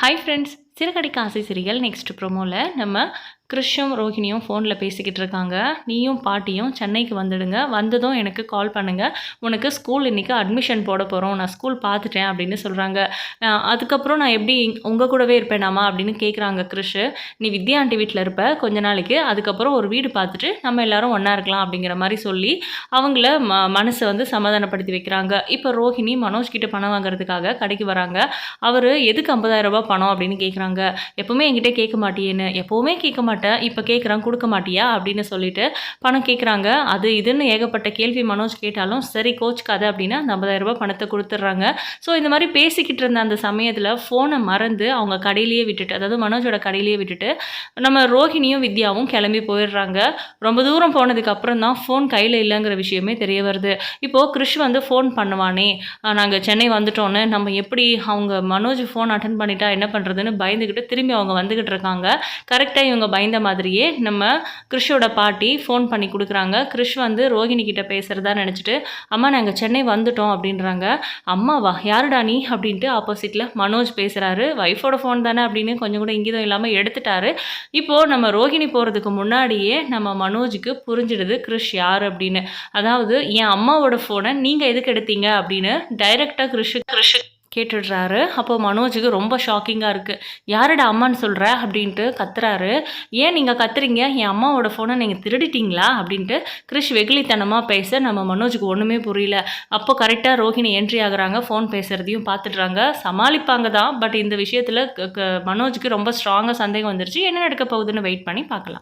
Hi friends சிறுகடிக்கு ஆசை சிறிகள் next ப்ரோமோவில் நம்ம கிருஷும் ரோஹிணியும் ஃபோனில் பேசிக்கிட்டு இருக்காங்க நீயும் பாட்டியும் சென்னைக்கு வந்துடுங்க. வந்ததும் எனக்கு கால் பண்ணுங்கள் உனக்கு ஸ்கூல் இன்றைக்கி அட்மிஷன் போட போகிறோம் நான் ஸ்கூல் பார்த்துட்டேன் அப்படின்னு சொல்கிறாங்க அதுக்கப்புறம் நான் எப்படி உங்கள் கூடவே இருப்பேனாமா அப்படின்னு கேட்குறாங்க கிருஷ். நீ வித்யா ஆண்டி வீட்டில் இருப்ப கொஞ்ச நாளைக்கு. அதுக்கப்புறம் ஒரு வீடு பார்த்துட்டு நம்ம எல்லாரும் ஒன்றா இருக்கலாம் அப்படிங்கிற மாதிரி சொல்லி அவங்கள ம மனசை வந்து சமாதானப்படுத்தி வைக்கிறாங்க. இப்போ ரோஹிணி மனோஜ் கிட்ட பணம் வாங்குறதுக்காக கடைக்கு வராங்க. அவர் எதுக்கு 50000 ரூபாய் பணம்? அப்படின்னு கேட்குறாங்க எப்போவுமே என்கிட்ட கேட்க மாட்டியேன்னு. எப்போவுமே கேட்க மாட்டேன். இப்போ கேட்குறான் கொடுக்க மாட்டியா? அப்படின்னு சொல்லிட்டு பணம் கேட்குறாங்க அது இதுன்னு ஏகப்பட்ட கேள்வி மனோஜ் கேட்டாலும் சரி கோச்சுக்காது அப்படின்னு அந்த 50000 ரூபாய் பணத்தை கொடுத்துட்றாங்க. ஸோ இந்த மாதிரி பேசிக்கிட்டு இருந்த அந்த சமயத்தில் ஃபோனை மறந்து அவங்க கடையிலேயே விட்டுட்டு அதாவது மனோஜோட கடையிலேயே விட்டுட்டு நம்ம ரோஹிணியும் வித்யாவும் கிளம்பி போயிடுறாங்க. ரொம்ப தூரம் போனதுக்கு அப்புறம் தான் ஃபோன் கையில் இல்லைங்கிற விஷயமே தெரிய வருது. இப்போது கிருஷ் வந்து ஃபோன் பண்ணுவானே நாங்கள் சென்னை வந்துட்டோன்னு நம்ம எப்படி அவங்க மனோஜ் ஃபோன் அட்டன் பண்ணிட்டா என்ன பண்ணுறதுன்னு பயந்துக்கிட்டு திரும்பி அவங்க வந்துக்கிட்டு இருக்காங்க. கரெக்டாக இவங்க பயந்து மாதிரியே நம்ம கிருஷோட பாட்டி ஃபோன் பண்ணி கொடுக்குறாங்க. கிருஷ் வந்து ரோஹிணி கிட்ட பேசுகிறதா நினச்சிட்டு அம்மா நாங்கள் சென்னை வந்துட்டோம் அப்படின்றாங்க. அம்மாவா யாருடா நீ? அப்படின்ட்டு ஆப்போசிட்டில் மனோஜ் பேசுகிறாரு ஒய்ஃபோட ஃபோன் தானே அப்படின்னு கொஞ்சம் கூட இங்கிதம் இல்லாமல் எடுத்துட்டாரு. இப்போது நம்ம ரோஹிணி போகிறதுக்கு முன்னாடியே நம்ம மனோஜுக்கு புரிஞ்சிடுது கிருஷ் யார்? அப்படின்னு. அதாவது என் அம்மாவோட ஃபோனை நீங்கள் எதுக்கு எடுத்தீங்க? அப்படின்னு டைரெக்டாக கிருஷ் கிருஷ் கேட்டுடுறாரு. அப்போ மனோஜுக்கு ரொம்ப ஷாக்கிங்காக இருக்குது யாருடா அம்மான்னு சொல்கிற அப்படின்ட்டு கத்துறாரு. ஏன் நீங்கள் கத்துறீங்க? என் அம்மாவோட ஃபோனை நீங்கள் திருடிட்டீங்களா? அப்படின்ட்டு கிருஷ் வெகுளித்தனமாக பேச நம்ம மனோஜுக்கு ஒன்றுமே புரியல. அப்போ கரெக்டாக ரோஹிணி என்ட்ரி ஆகுறாங்க. ஃபோன் பேசுகிறதையும் பார்த்துடுறாங்க. சமாளிப்பாங்க தான். பட் இந்த விஷயத்தில் மனோஜுக்கு ரொம்ப ஸ்ட்ராங்காக சந்தேகம் வந்துருச்சு. என்ன நடக்க போகுதுன்னு வெயிட் பண்ணி பார்க்கலாம்.